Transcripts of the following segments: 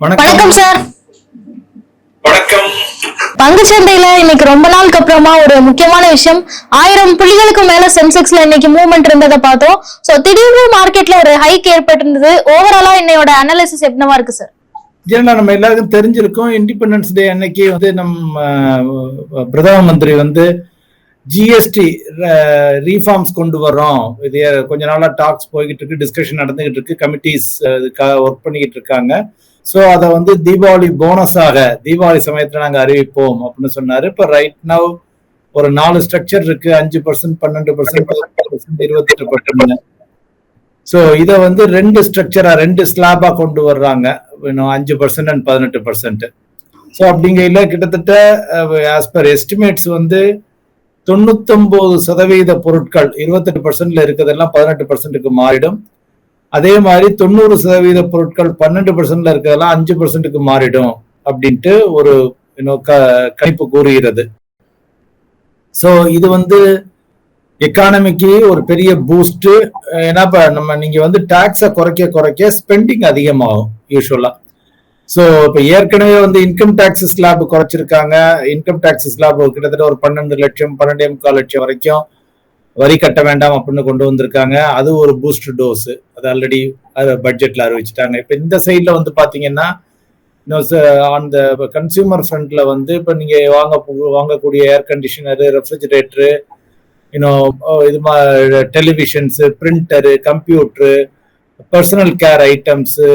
வணக்கம். சார். வணக்கம். பங்குச்சந்தையில இன்னைக்கு ரொம்ப நாளுக்கு அப்புறமா ஒரு முக்கியமான விஷயம். ஆயிரம் புள்ளிகளுக்கு மேல சென்செக்ஸ்ல இன்னைக்கு மூவ்மெண்ட் இருந்ததை பார்த்தோம். சோ திடீர்னு மார்க்கெட்ல ஒரு ஹைக் ஏற்பட்டிருந்தது. ஓவராலா இன்னையோட அனாலிசிஸ் எப்படிவா இருக்கு சார்? ஏன்னா நம்ம எல்லாருக்கும் தெரிஞ்சிருக்கோம். இண்டிபெண்டன்ஸ் டே அன்னைக்கு வந்து நம்ம பிரதம மந்திரி வந்து ஜிஎஸ்டி ரீஃபார்ம்ஸ் கொண்டு வர்றோம். இது கொஞ்ச நாளாக டாக்ஸ் போய்கிட்டு இருக்கு டிஸ்கஷன் நடந்துகிட்டு இருக்கு கமிட்டிஸ் ஒர்க் பண்ணிக்கிட்டு இருக்காங்க ஸோ அதை வந்து தீபாவளி போனஸாக தீபாவளி சமயத்தில் நாங்கள் அறிவிப்போம் அப்படின்னு சொன்னார். இப்போ ரைட் நவ் ஒரு நாலு ஸ்ட்ரக்சர் இருக்கு. அஞ்சு பர்சன்ட் பன்னெண்டு பர்சன்ட் இருபத்தெட்டு பர்சன்ட் ஸோ இதை வந்து ரெண்டு ஸ்ட்ரக்சரா ரெண்டு ஸ்லாபா கொண்டு வர்றாங்க. இன்னும் அஞ்சு பர்சன்ட் அண்ட் பதினெட்டு பர்சன்ட் ஸோ அப்படிங்கையில் கிட்டத்தட்ட ஆஸ் பர் எஸ்டிமேட்ஸ் வந்து தொண்ணூத்தொன்பது சதவீத பொருட்கள் இருபத்தெட்டு பர்சன்ட்ல இருக்கிறதெல்லாம் பதினெட்டு பர்சன்ட்டுக்கு மாறிடும். அதே மாதிரி தொண்ணூறு சதவீத பொருட்கள் பன்னெண்டு பர்சன்ட்ல இருக்கிறதெல்லாம் அஞ்சு பர்சன்ட்டுக்கு மாறிடும் அப்படின்ட்டு ஒரு க- கணிப்பு கூறுகிறது. ஸோ இது வந்து எக்கானமிக்கு ஒரு பெரிய பூஸ்ட் ஏன்னா இப்ப நம்ம நீங்க வந்து டாக்ஸை குறைக்க குறைக்க ஸ்பெண்டிங் அதிகமாகும் யூஸ்வலா ஸோ இப்போ ஏற்கனவே வந்து இன்கம் டேக்ஸ் ஸ்லாப் குறைச்சிருக்காங்க. இன்கம் டேக்ஸ் ஸ்லாப் கிட்டத்தட்ட ஒரு பன்னெண்டு லட்சம் பன்னெண்டே முக்கால் லட்சம் வரைக்கும் வரி கட்ட வேண்டாம் அப்படின்னு கொண்டு வந்திருக்காங்க. அது ஒரு பூஸ்ட் டோஸ் அது ஆல்ரெடி அது பட்ஜெட்ல அறிவிச்சிட்டாங்க. இப்போ இந்த சைட்ல வந்து பாத்தீங்கன்னா ஆன் த கன்சியூமர் ஃப்ரண்ட்ல வந்து இப்போ நீங்க வாங்க வாங்கக்கூடிய ஏர் கண்டிஷனரு ரெஃப்ரிஜிரேட்டரு இன்னும் இது televisions printer computer personal care items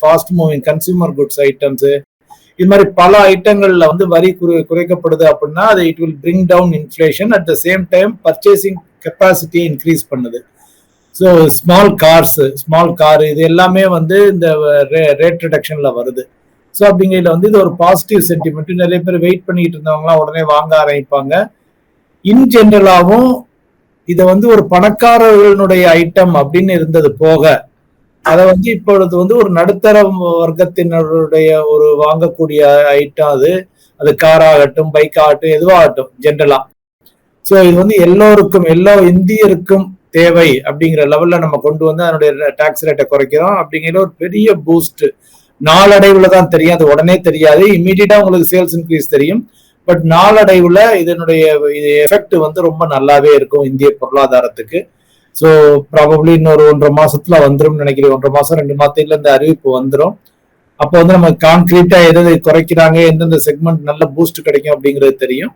fast moving consumer goods items இது மாதிரி பல ஐட்டங்கள்ல வந்து வரி குறை குறைக்கப்படுது அப்படின்னா அது it will bring down inflation at the same time purchasing கெப்பாசிட்டியை increase பண்ணுது. So small cars small car இது எல்லாமே வந்து இந்த uh, ரேட் ரிடக்ஷன்ல வருது. ஸோ அப்படிங்கையில் வந்து இது ஒரு பாசிட்டிவ் சென்டிமெண்ட் நிறைய பேர் வெயிட் பண்ணிட்டு இருந்தவங்களாம் உடனே வாங்க ஆரம்பிப்பாங்க. இன் ஜென்ரலாகவும் இதை வந்து ஒரு பணக்காரர்களுடைய ஐட்டம் அப்படின்னு இருந்தது போக அதை வந்து இப்பொழுது வந்து ஒரு நடுத்தர வர்க்கத்தினருடைய ஒரு வாங்கக்கூடிய ஐட்டம் அது. அது கார் ஆகட்டும் பைக் ஆகட்டும் எதுவாகட்டும் ஜென்ரலா ஸோ இது வந்து எல்லோருக்கும் எல்லா இந்தியருக்கும் தேவை அப்படிங்கிற லெவல்ல நம்ம கொண்டு வந்து அதனுடைய டாக்ஸ் ரேட்டை குறைக்கிறோம் அப்படிங்கிற ஒரு பெரிய பூஸ்ட் நாளடைவுல தான் தெரியும். அது உடனே தெரியாது. இம்மீடியட்டா உங்களுக்கு சேல்ஸ் இன்க்ரீஸ் தெரியும். பட் நாளடைவுல இதனுடைய இது எஃபெக்ட் வந்து ரொம்ப நல்லாவே இருக்கும் இந்திய பொருளாதாரத்துக்கு. ஸோ ப்ராபப்ளி இன்னொரு ஒன்றரை மாசத்துல வந்துடும் நினைக்கிறேன். ஒன்றரை மாசம் ரெண்டு மாதத்துல இந்த அறிவிப்பு வந்துடும் அப்போ வந்து நம்ம கான்கிரீட்டா எதை குறைக்கிறாங்க எந்தெந்த செக்மெண்ட் நல்ல பூஸ்ட் கிடைக்கும் அப்படிங்கிறது தெரியும்.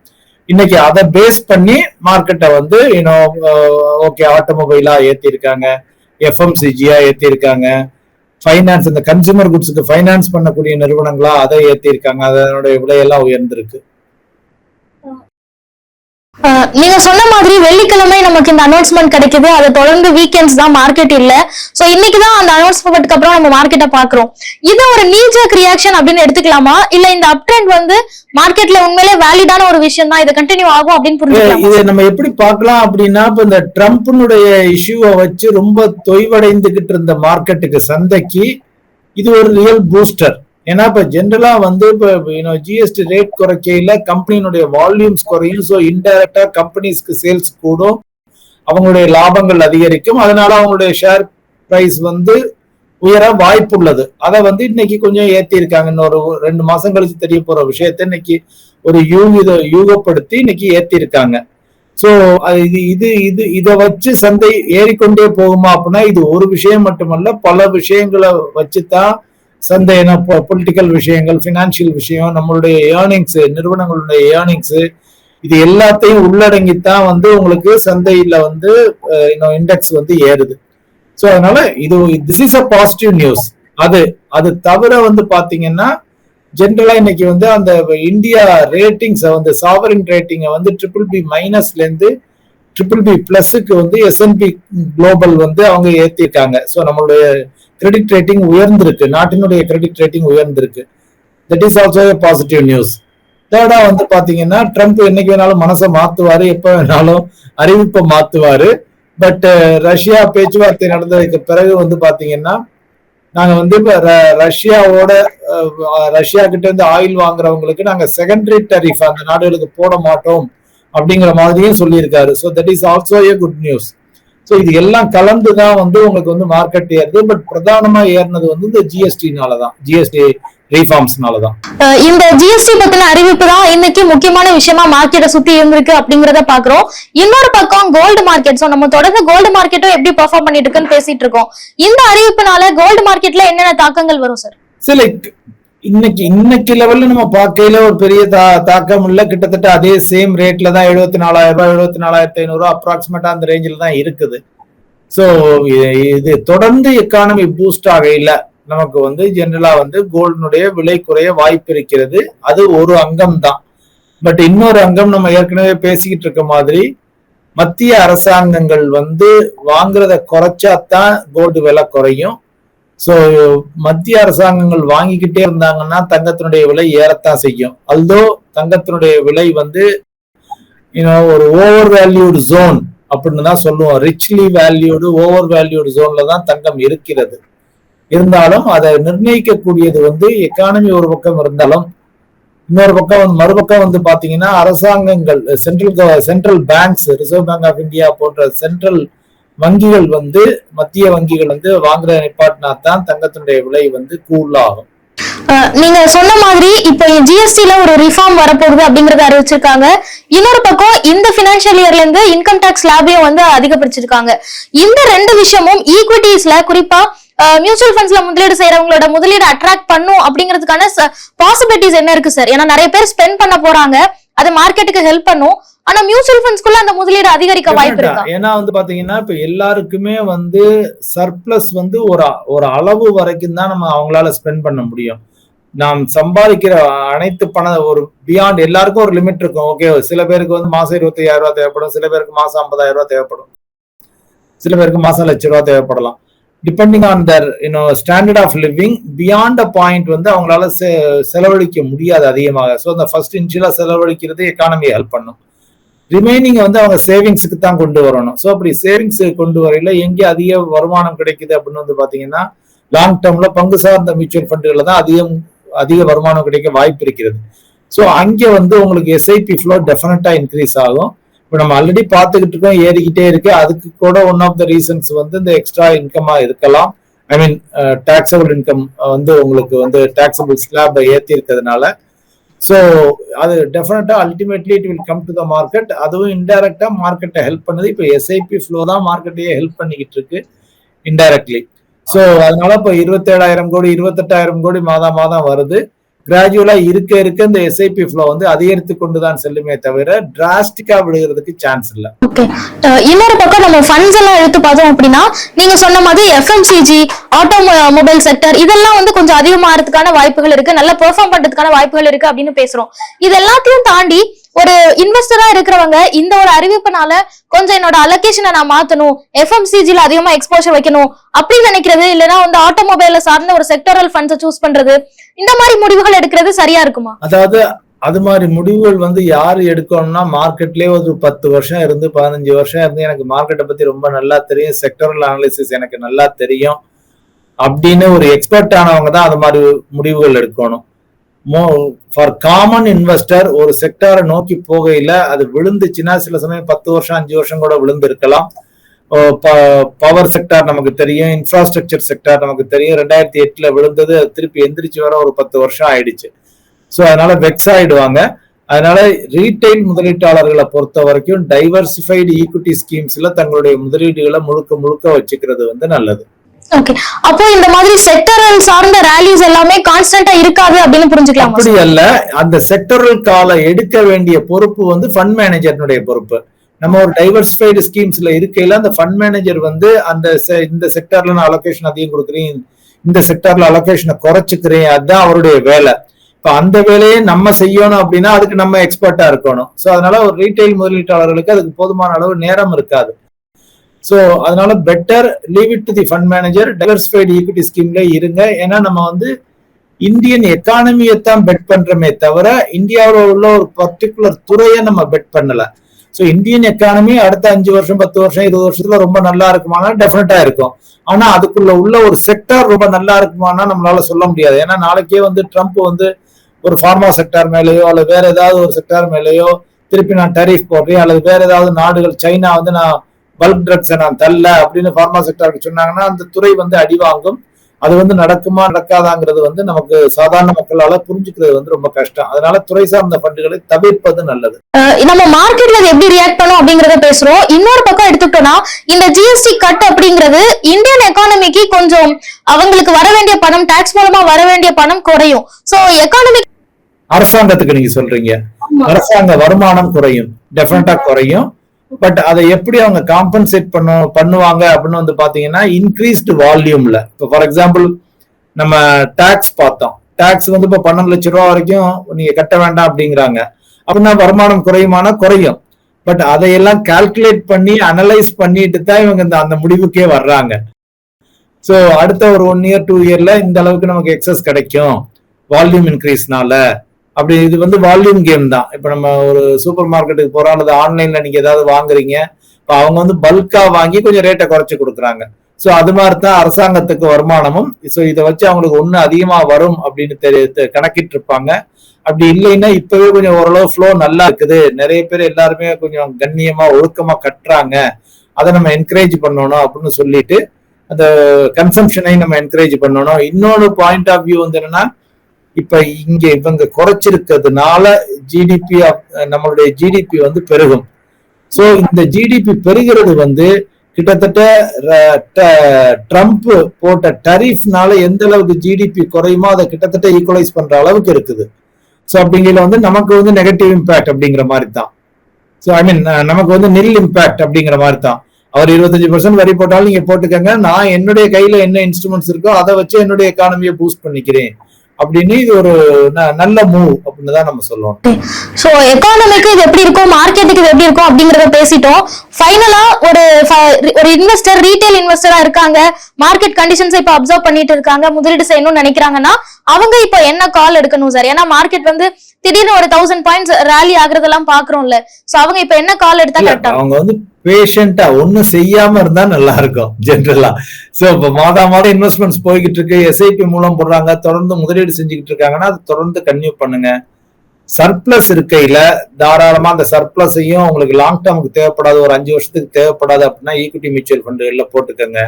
இன்னைக்கு அதை பேஸ் பண்ணி மார்க்கெட்டை வந்து இன்னும் ஓகே ஆட்டோமொபைலா ஏத்திருக்காங்க எஃப்எம்சிஜியா ஏத்திருக்காங்க ஃபைனான்ஸ் இந்த கன்சூமர் குட்ஸுக்கு ஃபைனான்ஸ் பண்ணக்கூடிய நிறுவனங்களா அதை ஏத்திருக்காங்க. அதனுடைய விலையெல்லாம் உயர்ந்திருக்கு. நீங்க சொன்ன மாதிரி வெள்ளிக்கிழமை நமக்கு இந்த அனௌன்ஸ்மெண்ட் கிடைக்குது. அதை தொடர்ந்து வீக்கெண்ட்ஸ் தான் மார்க்கெட் இல்ல. சோ இன்னைக்கு தான் அந்த அனௌன்ஸ்மெண்ட்க்கு அப்புறம் நம்ம மார்க்கெட்டை பாக்குறோம் இது ஒரு நீஜக் ரியாக்ஷன் அப்படின்னு எடுத்துக்கலாமா? இல்ல இந்த அப் ட்ரெண்ட் வந்து மார்க்கெட்ல உண்மையிலே வேலிடான ஒரு விஷயம் தான்? இது கண்டினியூ ஆகும் அப்படின்னு புரிஞ்சுக்கலாமா? இதை நம்ம எப்படி பார்க்கலாம் அப்படின்னா இப்ப இந்த ட்ரம்ப்னுடைய இஷ்யூவை வச்சு ரொம்ப தொய்வடைந்துகிட்டு இருந்த மார்க்கெட்டுக்கு சந்தைக்கு இது ஒரு ரியல் பூஸ்டர் ஏன்னா இப்ப ஜென்ரலா வந்து இப்போ ஜிஎஸ்டி ரேட் குறைக்கையில கம்பெனியினுடைய வால்யூம்ஸ் குறையும். ஸோ இன்டைரக்டா கம்பெனிஸ்க்கு சேல்ஸ் கூடும். அவங்களுடைய லாபங்கள் அதிகரிக்கும். அதனால அவங்களுடைய ஷேர் பிரைஸ் வந்து உயர வாய்ப்புள்ளது. அதை வந்து இன்னைக்கு கொஞ்சம் ஏத்தி இருக்காங்க இன்னொரு ரெண்டு மாசம் கழிச்சு தெரிய போற விஷயத்த இன்னைக்கு ஒரு யூகித யூகப்படுத்தி இன்னைக்கு ஏத்தி இருக்காங்க சோ இது இது இது இதை வச்சு சந்தை ஏறிக்கொண்டே போகுமா அப்படின்னா இது ஒரு விஷயம் மட்டுமல்ல பல விஷயங்களை வச்சுதான் சந்தை பொலிட்டிக்கல் விஷயங்கள் ஃபினான்ஷியல் விஷயம் நம்மளுடைய ஏர்னிங்ஸ் நிறுவனங்களுடைய ஏர்னிங்ஸ் இது எல்லாத்தையும் உள்ளடங்கித்தான் வந்து உங்களுக்கு சந்தையில வந்து இண்டெக்ஸ் வந்து ஏறுது. ஸோ அதனால இது this is a positive news அது அது தவிர வந்து பாத்தீங்கன்னா ஜென்ரலா இன்னைக்கு வந்து அந்த இந்தியா ரேட்டிங்ஸ் வந்து சாவரின் ரேட்டிங்கை வந்து ட்ரிபிள் பி மைனஸ்ல இருந்து ட்ரிபிள் பி பிளஸுக்கு வந்து எஸ்என்பி குளோபல் வந்து அவங்க ஏத்திருக்காங்க. ஸோ நம்மளுடைய கிரெடிட் ரேட்டிங் உயர்ந்திருக்கு. நாட்டினுடைய credit rating உயர்ந்திருக்கு. That is also positive news தேர்டா வந்து பாத்தீங்கன்னா ட்ரம்ப் என்னைக்கு வேணாலும் மனசை மாத்துவாரு எப்ப வேணாலும் அறிவிப்பை மாத்துவாரு. பட் uh, ரஷ்யா பேச்சுவார்த்தை நடந்ததுக்கு பிறகு வந்து பாத்தீங்கன்னா நாங்க வந்து இப்ப ர- ரஷ்யாவோட ரஷ்யா கிட்ட இருந்து ஆயில் வாங்குறவங்களுக்கு நாங்க செகண்டரி டரிஃப் அந்த நாடுகளுக்கு போட மாட்டோம் அப்படிங்கிற மாதிரியும் சொல்லியிருக்காரு. So that is also a good news so இது எல்லாம் கலந்து தான் வந்து உங்களுக்கு வந்து மார்க்கெட் ஏறுது. பட் பிரதானமா ஏறினது வந்து இந்த ஜிஎஸ்டினால தான் ஜிஎஸ்டி ரீஃபார்ம்ஸ்னால தான் இந்த ஜிஎஸ்டி பத்தின அறிவிப்பு தான் இன்னைக்கு முக்கியமான விஷயமா மார்க்கெட்டை சுத்தி இருந்திருக்கு அப்படிங்கறத பாக்குறோம். இன்னொரு பக்கம் கோல்டு மார்க்கெட் சோ நம்ம தொடர்ந்து கோல்டு மார்க்கெட்டும் எப்படி பெர்ஃபார்ம் பண்ணிட்டு இருக்குன்னு பேசிட்டு இருக்கோம். இந்த அறிவிப்புனால கோல்டு மார்க்கெட்ல என்னென்ன தாக்கங்கள் வரும் சார் சில இன்னைக்கு இன்னைக்கு லெவல்ல நம்ம பார்க்கையில ஒரு பெரிய தா தாக்கம் இல்ல. கிட்டத்தட்ட அதே சேம் ரேட்ல தான் எழுபத்தி நாலாயிரம் ரூபாய் எழுபத்தி நாலாயிரத்தி ஐநூறு அப்ராக்சிமேட்டா அந்த ரேஞ்சில் தான் இருக்குது. ஸோ இது தொடர்ந்து எக்கானமி பூஸ்ட் ஆகையில நமக்கு வந்து ஜென்ரலா வந்து கோல்டினுடைய விலை குறைய வாய்ப்பு இருக்கிறது. அது ஒரு அங்கம் தான். பட் இன்னொரு அங்கம் நம்ம ஏற்கனவே பேசிக்கிட்டு இருக்க மாதிரி மத்திய அரசாங்கங்கள் வந்து வாங்குறத குறைச்சாதான் கோல்டு விலை குறையும். ஸோ மத்திய அரசாங்கங்கள் வாங்கிக்கிட்டே இருந்தாங்கன்னா தங்கத்தினுடைய விலை ஏறத்தான் செய்யும். அல்தோ தங்கத்தினுடைய விலை வந்து ஒரு ஓவர் வேல்யூடு ஜோன் அப்படின்னு தான் சொல்லுவோம். ரிச்லி வேல்யூடு ஓவர் வேல்யூடு ஜோன்ல தான் தங்கம் இருக்கிறது. இருந்தாலும் அதை நிர்ணயிக்கக்கூடியது வந்து எக்கானமி ஒரு பக்கம் இருந்தாலும் இன்னொரு பக்கம் வந்து மறுபக்கம் வந்து பாத்தீங்கன்னா அரசாங்கங்கள் central central banks reserve bank of India போன்ற சென்ட்ரல் வங்கிகள் வந்து மத்திய வங்கிகள் வந்து வாங்குற நிப்பாட்டினா தான் தங்கத்தினுடைய விலை வந்து கூலாகும் நீங்க சொன்ன மாதிரி இப்போ ஜிஎஸ்டில ஒரு ரிஃபார்ம் வரப்போகுது அப்படிங்கறத அறிவிச்சிருக்காங்க. இன்னொரு பக்கம் இந்த பினான்சியல் இயர்ல இருந்து இன்கம் டாக்ஸ் ஸ்லாபையும் வந்து அதிகப்படுத்திருக்காங்க இந்த ரெண்டு விஷயமும் ஈக்விட்டிஸ்ல குறிப்பா மியூச்சுவல் ஃபண்ட்ஸ்ல முதலீடு செய்யறவங்களோட முதலீடு அட்ராக்ட் பண்ணும் அப்படிங்கிறதுக்கான பாசிபிலிட்டிஸ் என்ன இருக்கு சார் ஏன்னா நிறைய பேர் ஸ்பெண்ட் பண்ண போறாங்க. அது மார்க்கெட்டுக்கு ஹெல்ப் பண்ணும். ஆனா மியூச்சுவல் ஃபண்ட்ஸ்க்குள்ள அந்த முதலீடு அதிகரிக்க வாய்ப்பு இருக்கா? ஏன்னா வந்து பாத்தீங்கன்னா இப்ப எல்லாருக்குமே வந்து சர்ப்ளஸ் வந்து ஒரு ஒரு அளவு வரைக்கும் தான் நம்ம அவங்களால ஸ்பெண்ட் பண்ண முடியும். நாம் சம்பாதிக்கிற அனைத்து பண ஒரு பியாண்ட் எல்லாருக்கும் ஒரு லிமிட் இருக்கும். ஓகே சில பேருக்கு வந்து மாசம் இருபத்தி ஐயாயிரம் ரூபாய் தேவைப்படும். சில பேருக்கு மாசம் ஐம்பதாயிரம் ரூபாய் தேவைப்படும். சில பேருக்கு மாசம் லட்ச ரூபாய் தேவைப்படலாம். Depending on their you know standard of living beyond a point வந்து அவங்களால செலவழிக்க முடியாது அதிகமாக. ஸோ அந்த ஃபர்ஸ்ட் இன்ஷியலா செலவழிக்கிறது எக்கானமி ஹெல்ப் பண்ணும். ரிமைனிங் வந்து அவங்க சேவிங்ஸுக்கு தான் கொண்டு வரணும். ஸோ அப்படி சேவிங்ஸ் கொண்டு வரையில எங்கே அதிக வருமானம் கிடைக்குது அப்படின்னு வந்து பார்த்தீங்கன்னா லாங் டேர்ம்ல பங்கு சார்ந்த மியூச்சுவல் ஃபண்டுகளில் தான் அதிகம் அதிக வருமானம் கிடைக்க வாய்ப்பு இருக்கிறது. ஸோ அங்கே வந்து உங்களுக்கு எஸ்ஐபி ஃப்ளோ டெஃபினட்டா இன்க்ரீஸ் ஆகும். இப்போ நம்ம ஆல்ரெடி பார்த்துக்கிட்டு இருக்கோம் ஏறிக்கிட்டே இருக்கு. அதுக்கு கூட ஒன் ஆஃப் த ரீசன்ஸ் வந்து இந்த எக்ஸ்ட்ரா இன்கமா இருக்கலாம். ஐ மீன் டாக்ஸபிள் இன்கம் வந்து உங்களுக்கு வந்து டாக்ஸபிள் ஸ்லாப் ஏற்றி இருக்கிறதுனால ஸோ அது டெஃபினட்டா ultimately it will come to the market அதுவும் இன்டைரக்டா மார்க்கெட்டை ஹெல்ப் பண்ணுது. இப்போ எஸ்ஐபி ஃப்ளோ தான் மார்க்கெட்டையே ஹெல்ப் பண்ணிக்கிட்டு இருக்கு இன்டைரக்ட்லி ஸோ அதனால இப்போ இருபத்தேழாயிரம் கோடி இருபத்தெட்டாயிரம் கோடி மாதம் மாதம் வருது. கிராஜுவலா இருக்க இருக்க இந்த எஸ்ஐபி ஃப்ளோ வந்து அதிகரித்து கொண்டு தான் செல்லுமே தவிர டிராஸ்டிக்கா விழுகிறதுக்கு சான்ஸ் இல்ல. ஓகே இன்னொரு பக்கம் நம்ம ஃபண்ட்ஸ் எல்லாம் எடுத்து பார்த்தோம் அப்படின்னா நீங்க சொன்ன மாதிரி எஃப்எம்சிஜி ஆட்டோ மொபைல் செக்டர் இதெல்லாம் வந்து கொஞ்சம் அதிகமாகிறதுக்கான வாய்ப்புகள் இருக்கு. நல்லா பெர்ஃபார்ம் பண்றதுக்கான வாய்ப்புகள் இருக்கு அப்படின்னு பேசுறோம். இது எல்லாத்தையும் தாண்டி ஒரு இன்வெஸ்டரா இருக்கிறவங்க இந்த ஒரு அறிவிப்புனால கொஞ்சம் என்னோட அலோகேஷனை நான் மாத்தணும் எஃப்எம்சிஜில அதிகமா எக்ஸ்போஷர் வைக்கணும் அப்படின்னு நினைக்கிறது இல்லைன்னா வந்து ஆட்டோமொபைல சார்ந்த ஒரு செக்டரல் ஃபண்ட்ஸை சூஸ் பண்றது இந்த மாதிரி முடிவுகள் எடுக்கிறது சரியா இருக்குமா? அதாவது அது மாதிரி முடிவுகள் வந்து யார் எடுக்கணும்னா மார்க்கெட்லயே ஒரு பத்து வருஷம் இருந்து பதினஞ்சு வருஷம் இருந்து எனக்கு மார்க்கெட்டை பத்தி ரொம்ப நல்லா தெரியும் செக்டரல் அனாலிசிஸ் எனக்கு நல்லா தெரியும் அப்படின்னு ஒரு எக்ஸ்பர்ட் ஆனவங்க தான் அது மாதிரி முடிவுகள் எடுக்கணும். ஃபார் காமன் இன்வெஸ்டர் ஒரு செக்டாரை நோக்கி போகையில அது விழுந்துச்சுன்னா சில சமயம் பத்து வருஷம் அஞ்சு வருஷம் கூட விழுந்து இருக்கலாம் பவர் செக்டார் நமக்கு தெரியும் இன்ஃப்ராஸ்ட்ரக்சர் செக்டார் நமக்கு தெரியும். ரெண்டாயிரத்தி எட்டுல விழுந்தது அது திருப்பி எந்திரிச்சு வர ஒரு பத்து வருஷம் ஆயிடுச்சு. ஸோ அதனால வெக்ஸ் ஆயிடுவாங்க. அதனால ரீட்டைல் முதலீட்டாளர்களை பொறுத்த வரைக்கும் டைவர்சிஃபைடு ஈக்விட்டி ஸ்கீம்ஸ்ல தங்களுடைய முதலீடுகளை முழுக்க முழுக்க வச்சுக்கிறது வந்து நல்லது. ஓகே அப்போ இந்த மாதிரி செக்டரல் சார்ந்த ரேலிஸ் எல்லாமே கான்ஸ்டன்டா இருக்காது அப்படின்னு புரிஞ்சுக்கலாம்? அப்படி அல்ல. அந்த செக்டரல் கால எடுக்க வேண்டிய பொறுப்பு வந்து ஃபண்ட் மேனேஜர்னுடைய பொறுப்பு. நம்ம ஒரு டைவர்சிஃபைடு ஸ்கீம்ஸ்ல இருக்கையில அந்த ஃபண்ட் மேனேஜர் வந்து அந்த இந்த செக்டர்ல நான் அலோகேஷன் அதிகம் கொடுக்குறேன் இந்த செக்டர்ல அலோகேஷனை குறைச்சிக்கிறேன் அதுதான் அவருடைய வேலை. இப்போ அந்த வேலையை நம்ம செய்யணும் அப்படின்னா அதுக்கு நம்ம எக்ஸ்பர்ட்டா இருக்கணும். ஸோ அதனால ஒரு ரீட்டைல் முதலீட்டாளர்களுக்கு அதுக்கு போதுமான அளவு நேரம் இருக்காது. ஸோ அதனால better leave it to the fund manager diversified equity ஸ்கீம்ல இருங்க. ஏன்னா நம்ம வந்து இந்தியன் எக்கானமியை தான் பெட் பண்றோமே தவிர இந்தியாவில் உள்ள ஒரு பர்டிகுலர் துறையை நம்ம பெட் பண்ணல. ஸோ இந்தியன் எக்கானமி அடுத்த அஞ்சு வருஷம் பத்து வருஷம் இருபது வருஷத்துல ரொம்ப நல்லா இருக்குமானா டெஃபினட்டா இருக்கும். ஆனா அதுக்குள்ள உள்ள ஒரு செக்டார் ரொம்ப நல்லா இருக்குமானா நம்மளால சொல்ல முடியாது. ஏன்னா நாளைக்கே வந்து ட்ரம்ப் வந்து ஒரு ஃபார்மா செக்டார் மேலேயோ அல்லது வேற ஏதாவது ஒரு செக்டார் மேலேயோ திருப்பி நான் டரிஃப் போடுறேன் அல்லது வேற ஏதாவது நாடுகள் சைனா வந்து நான் பல்க் ட்ரக்ஸை நான் தள்ள அப்படின்னு பார்மா செக்டருக்கு சொன்னாங்கன்னா அந்த துறை வந்து அடி வாங்கும். அது வந்து நடக்குமா நடக்காதாங்கிறது வந்து நமக்கு சாதாரண மக்களால புரிஞ்சுக்கிறது வந்து ரொம்ப கஷ்டம். அதனால துறை சார்ந்த ஃபண்டுகளை தவிர்ப்பது நல்லது. நம்ம மார்க்கெட்ல அது எப்படி ரியாக்ட் பண்ணும் அப்படிங்கறத பேசுறோம். இன்னொரு பக்கம் எடுத்துக்கிட்டோம்னா இந்த ஜிஎஸ்டி கட் அப்படிங்கிறது இந்தியன் எக்கானமிக்கு கொஞ்சம் அவங்களுக்கு வர வேண்டிய பணம் டாக்ஸ் மூலமா வர வேண்டிய பணம் குறையும். சோ எக்கானமி அரசாங்கத்துக்கு நீங்க சொல்றீங்க. அரசாங்க வருமானம் குறையும். டெஃபினட்டா குறையும். பட் அதை எப்படி அவங்க காம்பன்சேட் பண்ண பண்ணுவாங்க அப்படின்னு வந்து பாத்தீங்கன்னா இன்க்ரீஸ்டு வால்யூம்ல இப்போ ஃபார் எக்ஸாம்பிள் நம்ம டாக்ஸ் பார்த்தோம். டாக்ஸ் வந்து இப்போ பன்னெண்டு லட்ச ரூபா வரைக்கும் நீங்க கட்ட வேண்டாம் அப்படிங்கிறாங்க. அப்படின்னா வருமானம் குறையுமானா குறையும். பட் அதையெல்லாம் கால்குலேட் பண்ணி அனலைஸ் பண்ணிட்டு தான் இவங்க இந்த அந்த முடிவுக்கே வர்றாங்க. ஸோ அடுத்த ஒரு ஒன் இயர் டூ இயர்ல இந்த அளவுக்கு நமக்கு எக்ஸஸ் கிடைக்கும். வால்யூம் இன்க்ரீஸ்னால அப்படி இது வந்து வால்யூம் கேம் தான். இப்போ நம்ம ஒரு சூப்பர் மார்க்கெட்டுக்கு போறோம் அல்லது ஆன்லைன்ல நீங்க ஏதாவது வாங்குறீங்க இப்போ அவங்க வந்து பல்காக வாங்கி கொஞ்சம் ரேட்டை குறைச்சி கொடுக்குறாங்க. ஸோ அது மாதிரி தான் அரசாங்கத்துக்கு வருமானமும் ஸோ இதை வச்சு அவங்களுக்கு ஒன்று அதிகமாக வரும் அப்படின்னு தெரி தெ- கணக்கிட்டு இருப்பாங்க. அப்படி இல்லைன்னா இப்பவே கொஞ்சம் ஓரளவு ஃப்ளோ நல்லா இருக்குது. நிறைய பேர் எல்லாருமே கொஞ்சம் கண்ணியமாக ஒழுக்கமாக கட்டுறாங்க. அதை நம்ம என்கரேஜ் பண்ணணும் அப்படின்னு சொல்லிட்டு அந்த கன்சம்ஷனை நம்ம என்கரேஜ் பண்ணணும். இன்னொரு பாயிண்ட் ஆஃப் வியூ வந்து என்னன்னா இப்ப இங்க இவங்க குறைச்சிருக்கிறதுனால ஜிடிபி நம்மளுடைய ஜிடிபி வந்து பெருகும். சோ இந்த ஜிடிபி பெருகிறது வந்து கிட்டத்தட்ட ட்ரம்ப் போட்ட டரிஃப்னால எந்த அளவுக்கு ஜிடிபி குறையுமோ அதை கிட்டத்தட்ட ஈக்குவலைஸ் பண்ற அளவுக்கு இருக்குது. ஸோ அப்படிங்கிறது வந்து நமக்கு வந்து நெகட்டிவ் இம்பேக்ட் அப்படிங்கிற மாதிரி தான். ஸோ ஐ மீன் நமக்கு வந்து நில் இம்பேக்ட் அப்படிங்கிற மாதிரி தான். அவர் இருபத்தஞ்சு பர்சன்ட் வரி போட்டாலும் நீங்க போட்டுக்கங்க. நான் என்னுடைய கையில என்ன இன்ஸ்ட்ருமெண்ட்ஸ் இருக்கோ அதை வச்சு என்னுடைய எக்கானமியை பூஸ்ட் பண்ணிக்கிறேன். அப்படின்னு இது ஒரு நல்ல மூவ் அப்படின்னு தான் நம்ம சொல்லுவோம். சோ எக்கானமிக்கு இது எப்படி இருக்கும்? மார்க்கெட்டுக்கு இது எப்படி இருக்கும்? அப்படிங்கறத பேசிட்டோம். ஃபைனலா ஒரு ஒரு இன்வெஸ்டர் ரீட்டைல் இன்வெஸ்டரா இருக்காங்க. மார்க்கெட் கண்டிஷன்ஸ் இப்ப அப்சர்வ் பண்ணிட்டு இருக்காங்க. முதலீடு செய்யணும்னு நினைக்கிறாங்கன்னா அவங்க இப்ப என்ன கால் எடுக்கணும் சார் ஏன்னா மார்க்கெட் வந்து திடீர்னு ஒரு தௌசண்ட் பாயிண்ட்ஸ் ரேலி ஆகுறதெல்லாம் பாக்குறோம்ல சோ அவங்க இப்ப என்ன கால் எடுத்தா கரெக்டா அவங்க வந்து பேஷண்டா ஒண்ணும் செய்யாம இருந்தா நல்லா இருக்கும் ஜென்ரலா சோ இப்ப மாதா மாதம் இன்வெஸ்ட்மெண்ட்ஸ் போய்கிட்டு இருக்கு எஸ்ஐபி மூலம் போடுறாங்க தொடர்ந்து முதலீடு செஞ்சுக்கிட்டு இருக்காங்கன்னா அது தொடர்ந்து கன்டினியூ பண்ணுங்க. சர்ப்ளஸ் இருக்கையில தாராளமா அந்த சர்ப்ளஸையும் உங்களுக்கு லாங் டேர்முக்கு தேவைப்படாது ஒரு அஞ்சு வருஷத்துக்கு தேவைப்படாது அப்படின்னா ஈக்விட்டி மியூச்சுவல் ஃபண்டுகள்ல போட்டுக்கோங்க.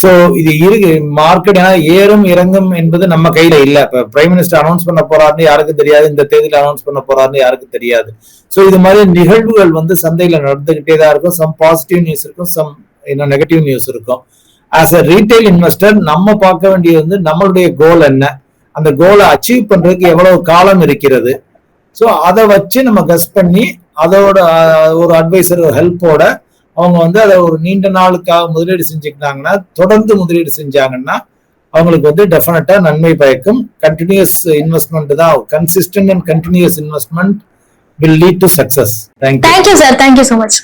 சோ இது இருக்கு மார்க்கெட் ஏன்னா ஏறும் இறங்கும் என்பது நம்ம கையில இல்ல. இப்ப பிரைம் மினிஸ்டர் அனௌன்ஸ் பண்ண போறாருன்னு யாருக்கும் தெரியாது இந்த தேதியில அனௌன்ஸ் பண்ண போறாருன்னு யாருக்கும் தெரியாது. சோ இது மாதிரி நிகழ்வுகள் வந்து சந்தையில நடந்துகிட்டே தான் இருக்கும். சம் பாசிட்டிவ் நியூஸ் இருக்கும் சம் இன்னும் நெகட்டிவ் நியூஸ் இருக்கும். ஆஸ் அ ரீட்டைல் இன்வெஸ்டர் நம்ம பார்க்க வேண்டியது வந்து நம்மளுடைய கோல் என்ன? அந்த கோலை அச்சீவ் பண்றதுக்கு எவ்வளவு காலம் இருக்கிறது? ஸோ அதை வச்சு நம்ம கஸ் பண்ணி அதோட ஒரு அட்வைசர் ஹெல்ப்போட அவங்க வந்து அதை ஒரு நீண்ட நாளுக்காக முதலீடு செஞ்சுக்கிட்டாங்கன்னா தொடர்ந்து முதலீடு செஞ்சாங்கன்னா அவங்களுக்கு வந்து டெஃபினட்டா நன்மை பயக்கும். கண்டினியூஸ் இன்வெஸ்ட்மெண்ட் தான். Consistent and continuous investment will lead to success thank you thank you sir thank you so much